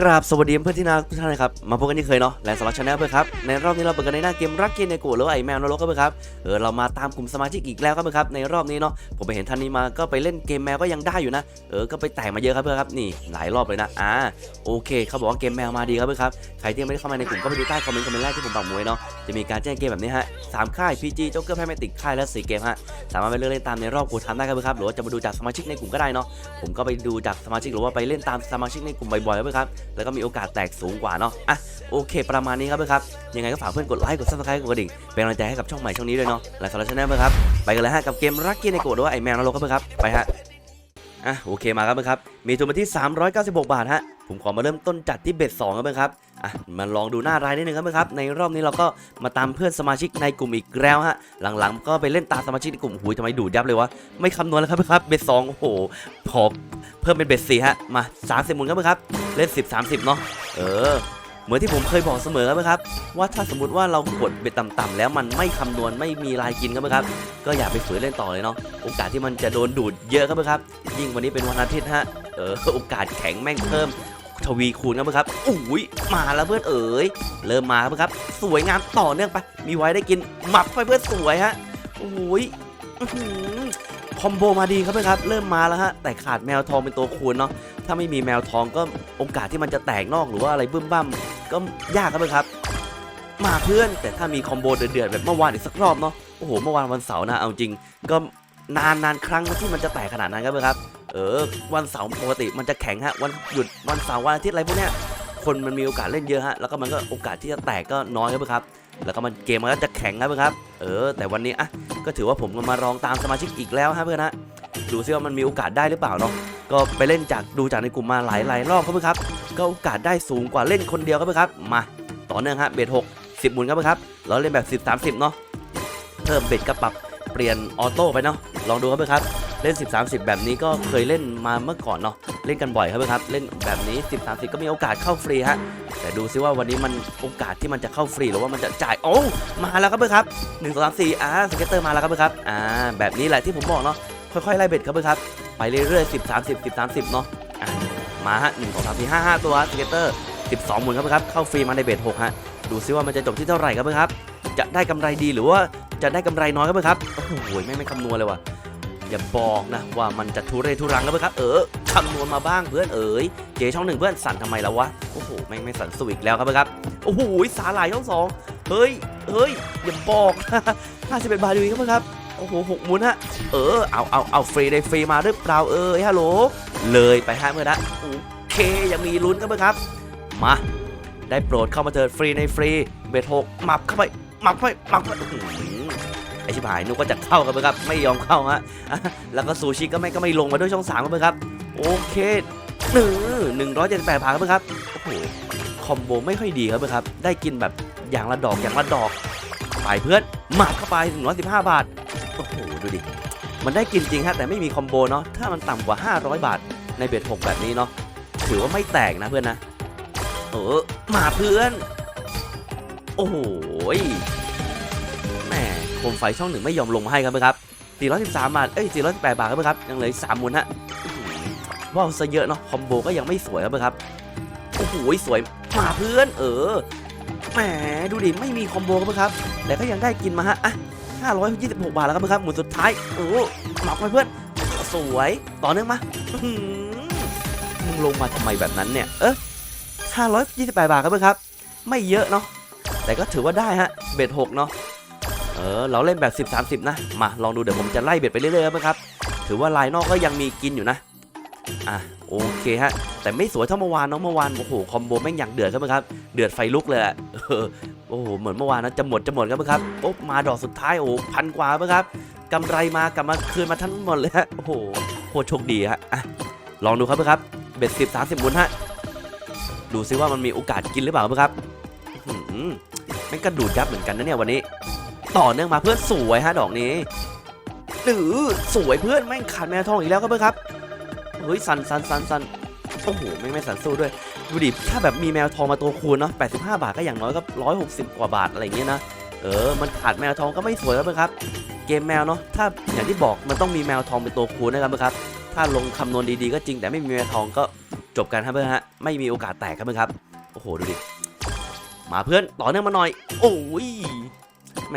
กราบสวัสดีเพื่อนที่น่ารักทุกท่านนะครับมาพบกันที่เคยเนาะแลนสล็อตชาแนลเพื่อนครับในรอบนี้เราเปิดกันในหน้าเกมรักเกนในกูหรือไอแมวนรกครับเพื่อนครับเออเรามาตามกลุ่มสมาชิกอีกแล้วครับเพื่อนครับในรอบนี้เนาะผมไปเห็นท่านนี้มาก็ไปเล่นเกมแมวก็ยังได้อยู่นะเออก็ไปแตกมาเยอะครับเพื่อนครับนี่หลายรอบเลยนะอ่าโอเคเขาบอกว่าเกมแมวมาดีครับเพื่อนครับใครที่ยังไม่ได้เข้ามาในกลุ่มก็ไปดูใต้คอมเมนต์คอมเมนต์แรกที่ผมปักมว้เนาะจะมีการแจ้งเกมแบบนี้ฮะสามค่าย PG โจ๊กเกอร์แพมติกค่ายและสี่เกมฮะสามารถไปเลือกเล่นตามในรอบกูทำได้ครับเพื่อนครับหรือว่าจะมาดูจากสมาชิกในกลุ่มก็ได้เนาะผมก็ไปดูจากสมาชิกหรือว่าไปเล่นตามสมาชิกในกลุ่มบ่อยๆครับเพื่อนครับแล้วก็มีโอกาสแตกสูงกว่าเนาะอะโอเค ประมาณนี้ครับเพื่อนครับยังไงก็ฝากเพื่อนกดไลค์กดซับสไครต์กดกระดิ่งเป็นกำลังใจให้กับช่องใหม่ช่องนี้ด้วยเนาะและสำหรับช anel เพื่อนครับไปกันเลยฮะกับเกมรักกี้ในโกดหรือว่าไอแมวนรกครับเพื่อนครับไปฮะอะโอเคมาครับเพื่อนครับมีทุนมาที่ 396 บาทฮะ ผมขอมาเริ่มต้นจัดที่เบ็ด2ครับเพื่อนครับอะมาลองดูหน้ารายนิดนึงครับเพื่อนครับ ในรอบนี้เราก็มาตามเพื่อนสมาชิกในกลุ่มอีกแล้วฮะหลังๆ ก็ไปเล่นตามสมาชิกในกลุ่มหูยทำไมดูดยับเลยวะไม่คำนวณแล้วครับเพื่อนครับเบ็ด2โอ้โหพอเพิ่มเป็นเบ็ด4ฮะมา30หมุนครับเพื่อนครับเล่น10 30เนาะเออเหมือนที่ผมเคยบอกเสมอครับ ว่าถ้าสมมติว่าเรากดเบ็ดต่ำๆแล้วมันไม่คำนวณไม่มีลายกินครับ ก็อย่าไปฝืนเล่นต่อเลยเนาะโอกาสที่มันจะโดนดูดเยอะครับ ยิ่งวันนี้เป็นวันอาทิตย์ฮะเออโอกาสแข็งแม่งเพิ่ม ทวีคูณครับครับอุ้ยมาแล้วเพื่อนเอ๋ยเริ่มมาครับ สวยงามต่อเนื่องไป มีไว้ได้กินหมับไปเพื่อนสวยฮะโอ้ยคอมโบมาดีครับเพื่อนครับ เริ่มมาแล้วฮะแต่ขาดแมวทองเป็นตัวคูณเนาะถ้าไม่มีแมวทองก็โอกาสที่มันจะแตกนอกหรือว่าอะไรบึ้มบ้มก็ยากครับเพื่อนครับ มาเพื่อนแต่ถ้ามีคอมโบเดือดๆแบบเมื่อวานอีกสักรอบเนาะโอ้โหเมื่อวานวันเสาร์นะเอาจริงก็นานนานๆครั้งที่มันจะแตกขนาดนั้นครับเพื่อนครับ เออ วันเสาร์ปกติมันจะแข็งฮะ วันหยุดวันเสาร์วันอาทิตย์อะไรพวกเนี้ยคนมันมีโอกาสเล่นเยอะฮะ แล้วก็มันก็โอกาสที่จะแตกก็น้อยครับเพื่อนครับ แล้วก็มันเกมมันก็จะแข็งครับเพื่อนครับ เออ แต่วันนี้อะก็ถือว่าผมมาลองตามสมาชิกอีกแล้วฮะเพื่อนฮะ ดูซิว่ามันมีโอกาสได้หรือเปล่าเนาะ ก็ไปเล่นจากดูจากในกลุ่มมาหลายหลายรอบครับเพื่อนครับ ก็โอกาสได้สูงกว่าเล่นคนเดียวครับเพื่อนครับ มาต่อเนื่องฮะเบสหกสิบหมุนครับเพื่อนครับเราเล่นแบบ10 30เนาะ เพิ่มเบ็ดกระปรับเปลี่ยนออโต้ไปเนาะ ลองดูครับเพื่อนครับ เล่น 10 30 แบบนี้ก็เคยเล่นมาเมื่อก่อนเนาะเล่นกันบ่อยครับเพื่อนครับ เล่นแบบนี้ 10 30 ก็มีโอกาสเข้าฟรีฮะแต่ดูซิว่าวันนี้มันโอกาสที่มันจะเข้าฟรีหรือว่ามันจะจ่ายโอ้มาแล้วครับเพื่อนครับ1 2 3 4อ่าสเก็ตเตอร์มาแล้วครับเพื่อนครับอ่าแบบนี้แหละที่ผมบอกเนาะค่อยๆไล่เบ็ดครับเพื่อนครับไปเรื่อยๆ10 30 10 30เนาะอะมาฮะ1 2 3 4 5 5ตัวสเก็ตเตอร์12หมุนครับเพื่อนครับเข้าฟรีมาในเบ็ด6ฮะดูซิว่ามันจะจบที่เท่าไหร่ครับเพื่อนครับจะได้กำไรดีหรือว่าจะได้กำไรน้อยครับเพื่อนครับโอ้โหไม่ไม่คำนวณเลยว่ะ อย่าบอกนะว่ามันจะทุเรศทุรังครับเพื่อนครับ เออคำนวณมาบ้างเพื่อนเอ๋ยเจช่องหนึ่งเพื่อนสั่นทำไมแล้ววะโอ้โหไม่งไม่สั่นสู้อีกแล้วครับเพื่อนครับโอ้โหสาหร่ายช่องสองเฮ้ยเฮ้ยอย่าบอก51บาทอยู่ดีครับเพื่อนครับโอ้โหหกมุนฮะเออเอาเอาเอาฟรีได้ฟรีมาหรือเปล่าเอ้ยฮัลโหลเลยไปฮะเพื่อนนะโอเคยังมีลุ้นครับเพื่อนครับ มาได้โปรดเข้ามาเถิดฟรีในฟรีเบทหกหมับเข้าไปหมับเข้าไปหมับเข้าไป ไอชิบหายนึกว่าจะเข้ากันไปครับ ไม่ยอมเข้าฮะแล้วก็ซูชิก็ไม่ก็ไม่ลงมาด้วยช่องสามครับเพื่อครับ โอเคหนึ่งหนึ่งร้อยเจ็ดสิบแปดผ่านครับเพื่อครับโอ้โหคอมโบไม่ค่อยดีครับเพื่อครับ ได้กินแบบอย่างละดอกอย่างละดอกไปเพื่อนหมับเข้าไปหนึ่งร้อยสิบห้าบาทโอ้โหดูดิมันได้กินจริงฮะแต่ไม่มีคอมโบเนาะถ้ามันต่ำกว่า 500 บาทในเบ็ดหกแบบนี้เนาะถือว่าไม่แตกนะเพื่อนนะเออมาเพื่อน โอ้โหย โคมไฟช่องหนึ่งไม่ยอมลงมาให้ครับเพื่อนครับ413บาทเอ้ย418บาทครับเพื่อนครับยังเหลือสามหมุนฮะว้าวซะเยอะเนาะคอมโบก็ยังไม่สวยครับเพื่อนครับโอ้โหสวยมาเพื่อนเออแหมดูดิไม่มีคอมโบครับเพื่อนครับแต่ก็ยังได้กินมาฮะอะ526 บาทแล้วครับเพื่อนครับหมุนสุดท้ายโอ้หมักไปเพื่อนสวยต่อเนื่องมาหือมึงลงมาทำไมแบบนั้นเนี่ยเออ528 บาทครับเพื่อนครับ ไม่เยอะเนาะแต่ก็ถือว่าได้ฮะเบ็ด6เนาะ เออเราเล่นแบบ 10 30 นะ มาลองดูเดี๋ยวผมจะไล่เบ็ดไปเรื่อยๆครับเพื่อนครับ ถือว่าลายนอกก็ยังมีกินอยู่นะ อะโอเคฮะ แต่ไม่สวยเท่าเมื่อวานเนาะเมื่อวานโอ้โหคอมโบแม่งอย่างเดือดครับเพื่อนครับ เดือดไฟลุกเลยอะโอ้โหเหมือนเมื่อวานนะจะหมดจะหมดครับเพื่อนครับโอ้มาดอกสุดท้ายโอ้พันกว่าเพื่อนครับกำไรมากลับมาคืนมาทั้งหมดเลยฮะโอ้โหโคตรโชคดีฮะอะลองดูครับครับเบ็ดสิบสามสิบหมุนฮะดูซิว่ามันมีโอกาสกินหรือเปล่าครับอื้อหือแม่งกระดูดยับเหมือนกันนะเนี่ยวันนี้ ต่อเนื่องมาเพื่อนสวยฮะดอกนี้หรือสวยเพื่อนแม่งขาดแมวทองอีกแล้วครับเพื่อนครับเฮ้ยสันสันสันสันโอ้โหไม่งไม่สันสู้ด้วยดูดิถ้าแบบมีแมวทองมาตัวคูณเนาะ85 บาทก็อย่างน้อยก็160 กว่าบาทอะไรอย่างเงี้ยนะเออมันขาดแมวทองก็ไม่สวยแล้วนครับ เกมแมวเนาะถ้าอย่างที่บอกมันต้องมีแมวทองเป็นตัวคูณนะครับเพื่อนครับ ถ้าลงคำนวณดีๆก็จริงแต่ไม่มีแมวทองก็จบกันครับเพื่อนฮะไม่มีโอกาสแตกครับเพื่อนครับโอ้โหดูดิมาเพื่อนต่อเนื่องมาหน่อย โอ้ย แหม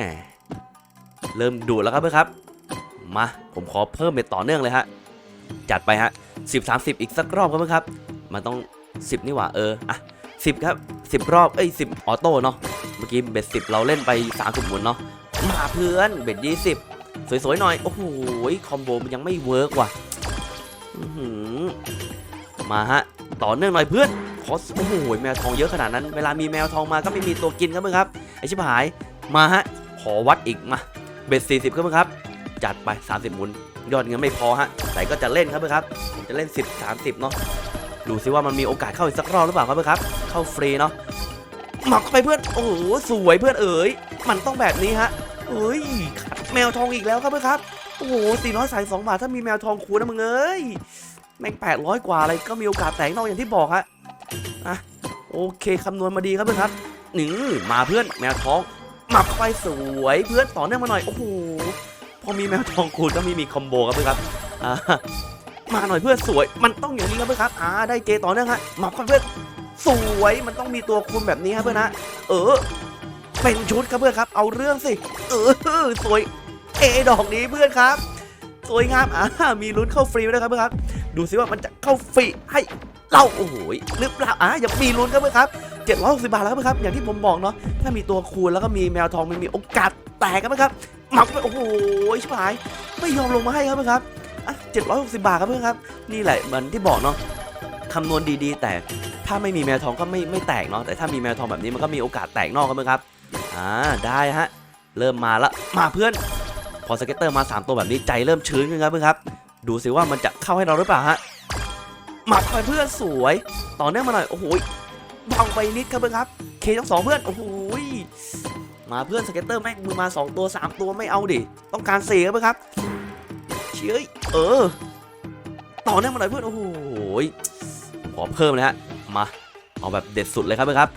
เริ่มดูแล้วครับเพื่อนครับ มา ผมขอเพิ่มเป็นต่อเนื่องเลยฮะ จัดไปฮะสิบสามสิบอีกสักรอบครับเพื่อนครับ มันต้องสิบนี่หว่าเออ อะสิบครับสิบรอบ เอ้ยสิบออโต้เนาะ เมื่อกี้เบ็ดสิบเราเล่นไปสามสิบหมุนเนาะ มาเพื่อนเบ็ดยี่สิบสวยๆหน่อย โอ้โห คอมโบมันยังไม่เวิร์กว่ะมาฮะ ต่อเนื่องหน่อยเพื่อน ขอ โอ้โห แมวทองเยอะขนาดนั้น เวลามีแมวทองมาก็ไม่มีตัวกินครับเพื่อนครับ ไอชิบหาย มาฮะ ขอวัดอีกมา เบ็ดสี่สิบครับเพื่อนครับ จัดไป 30หมุน ยอดเงินไม่พอฮะ แต่ก็จะเล่นครับเพื่อนครับ ผมจะเล่น 10 30เนาะ ดูซิว่ามันมีโอกาสเข้าอีกสักรอบหรือเปล่าครับเพื่อนครับ เข้าฟรีเนาะหมักเข้าไปเพื่อน โอ้โห สวยเพื่อนเอ๋ย มันต้องแบบนี้ฮะเอ้ย แมวทองอีกแล้วครับเพื่อนครับ โอ้โห400สาย2บาทถ้ามีแมวทองคูนะมึงเอ้ย แม่ง800กว่าอะไรก็มีโอกาสแตกนอกอย่างที่บอกฮะ อะ โอเคคำนวณมาดีครับเพื่อนครับหนึ่งมาเพื่อนแมวทอง หมักเข้าไปสวยเพื่อนต่อเนื่องมาหน่อยโอ้โหพอมีแมวทองคูณก็มีมีคอมโบครับเพื่อนครับอ่ามาหน่อยเพื่อนสวย มันต้องอย่างนี้ครับเพื่อนครับอ่าได้เจต่อเนื่องฮะหมับครับเพื่อนสวยมันต้องมีตัวคูณแบบนี้ครับเพื่อนฮะเออ เป็นชุดครับเพื่อนครับ เอาเรื่องสิเออสวยเอดอกนี้เพื่อนครับ สวยงามอ่ามีลุ้นเข้าฟรีด้วยครับเพื่อนครับ ดูสิว่ามันจะเข้าฟรีให้ เราโอ้โหหรือเปล่าอ่าอย่ามีลุ้นครับเพื่อนครับ760บาทแล้วครับอนครับ อย่างที่ผมบอกเนาะ ถ้ามีตัวคูณแล้วก็มีแมวทองมันมีโอกาสแตกครับเครับหมักไปโอ้โหชิบหาย ไม่ยอมลงมาให้ครับเพื่อนครับอะ760 บาทครับเพื่อนครับ นี่แหละเหมือนที่บอกเนาะคำนวณดีๆ แต่ถ้าไม่มีแมวทองก็ไม่ไม่แตกเนาะ แต่ถ้ามีแมวทองแบบนี้มันก็มีโอกาสแตกนอกครับเพื่อนครับ อ่าได้ฮะ เริ่มมาละมาเพื่อน พอสเก็ตเตอร์มา 3 ตัวแบบนี้ใจเริ่มชื้นขึ้นครับเพื่อนครับ ดูสิว่ามันจะเข้าให้เราหรือเปล่าฮะ มักไปเพื่อนสวย ต่อเนื่องมาหน่อย โอ้โหเบาไปนิดครับเพื่อนครับ เคทั้งสองเพื่อน โอ้โหมาเพื่อนสเก็ตเตอร์แม่งมือมา 2 ตัว 3 ตัวไม่เอาดิ ต้องการ4ครับเพื่อนครับ เชื่ยเออ ต่อเนื่องมาหน่อยเพื่อน โอ้โหขอเพิ่มเลยฮะ มา เอาแบบเด็ดสุดเลยครับเพื่อนครับ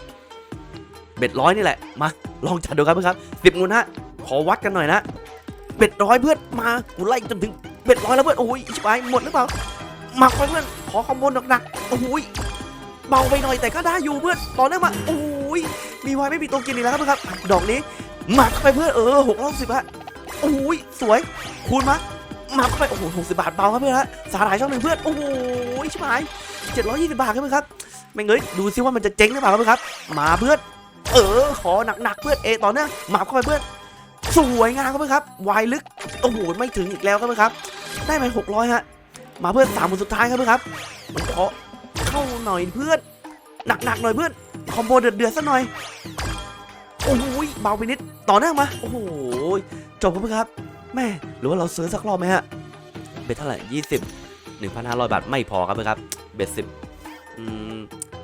เบ็ดร้อยนี่แหละ มา ลองจัดดูครับเพื่อนครับสิบงูนฮะขอวัดกันหน่อยนะเบ็ดร้อยเพื่อนมากูไล่จนถึงเบ็ดร้อยแล้วเพื่อนโอ้ยชิบหายหมดหรือเปล่า มาเพื่อนขอคอมโบหนักๆโอ้โหเบาไปหน่อยแต่ก็ได้อยู่เพื่อนต่อเนื่องมาโอ้ยมีไวไม่มีตัวกินอีกแล้วครับเพื่อนครับ ดอกนี้หมักเข้าไปเพื่อนเออหกร้อยสิบฮะโอ้ยสวยคูณมาหมักเข้าไปโอ้โหหกสิบบาทเบาครับเพื่อนฮะสาหร่ายช่องหนึ่งเพื่อนโอ้โหชิบหายเจ็ดร้อยยี่สิบบาทครับเพื่อนครับไม่เงยดูซิว่ามันจะเจ๊งหรือเปล่าครับเพื่อนครับ มาเพื่อนเออขอหนักๆเพื่อนเอต่อเนื่องหมักเข้าไปเพื่อนสวยงามครับเพื่อนครับวายลึกโอ้โหไม่ถึงอีกแล้วครับเพื่อนครับ ได้ไปหกร้อยฮะ มาเพื่อนสามคนสุดท้ายครับเพื่อนครับมันเคาะเข้าหน่อยเพื่อน หนักหนักหน่อยเพื่อน คอมโบเดือดเดือดซะหน่อย โอ้โหยเบาไปนิด ต่อเนื่องมา โอ้โห จบครับเพื่อนครับ แม่ หรือว่าเราซื้อสักรอบไหมฮะ เบ็ดเท่าไหร่ยี่สิบหนึ่งพันห้าร้อยบาทไม่พอครับเพื่อนครับ เบ็ดสิบอืม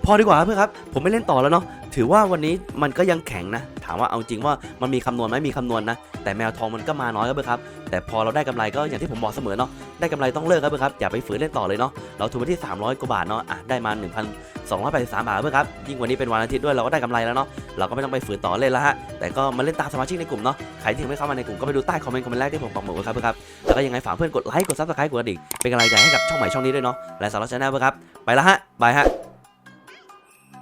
พอดีกว่าเพื่อนครับ ผมไม่เล่นต่อแล้วเนาะถือว่าวันนี้มันก็ยังแข็งนะ ถามว่าเอาจริงว่ามันมีคำนวณไหมมีคำนวณนะ แต่แมวทองมันก็มาน้อยครับเพื่อนครับ แต่พอเราได้กำไรก็อย่างที่ผมบอกเสมอเนาะได้กำไรต้องเลิกครับเพื่อนครับอย่าไปฝืนเล่นต่อเลยเนาะเราทุนไปที่ 300กว่าบาทเนาะอะได้มา 1,283 บาทเพื่อนครับยิ่งวันนี้เป็นวันอาทิตย์ด้วยเราก็ได้กำไรแล้วเนาะเราก็ไม่ต้องไปฝืนต่อเล่นล้วฮะแต่ก็มาเล่นตามสมาชิกในกลุ่มเนาะใครที่ยังไม่เข้ามาในกลุ่มก็ไปดูใต้คอมเมนต์คอมเมนต์แรกที่ผมปักหมดครับเพื่อนครับแล้วก็ยังไงฝากเพื่อนกดไลค์กดซับสไครต์กดกระดิ่งเป็นกำลังใจให้กับช่องใหม่ช่องนี้ด้วยเนาะและสำหรับช anel เพื่อนครับไปล้วฮะบายฮะ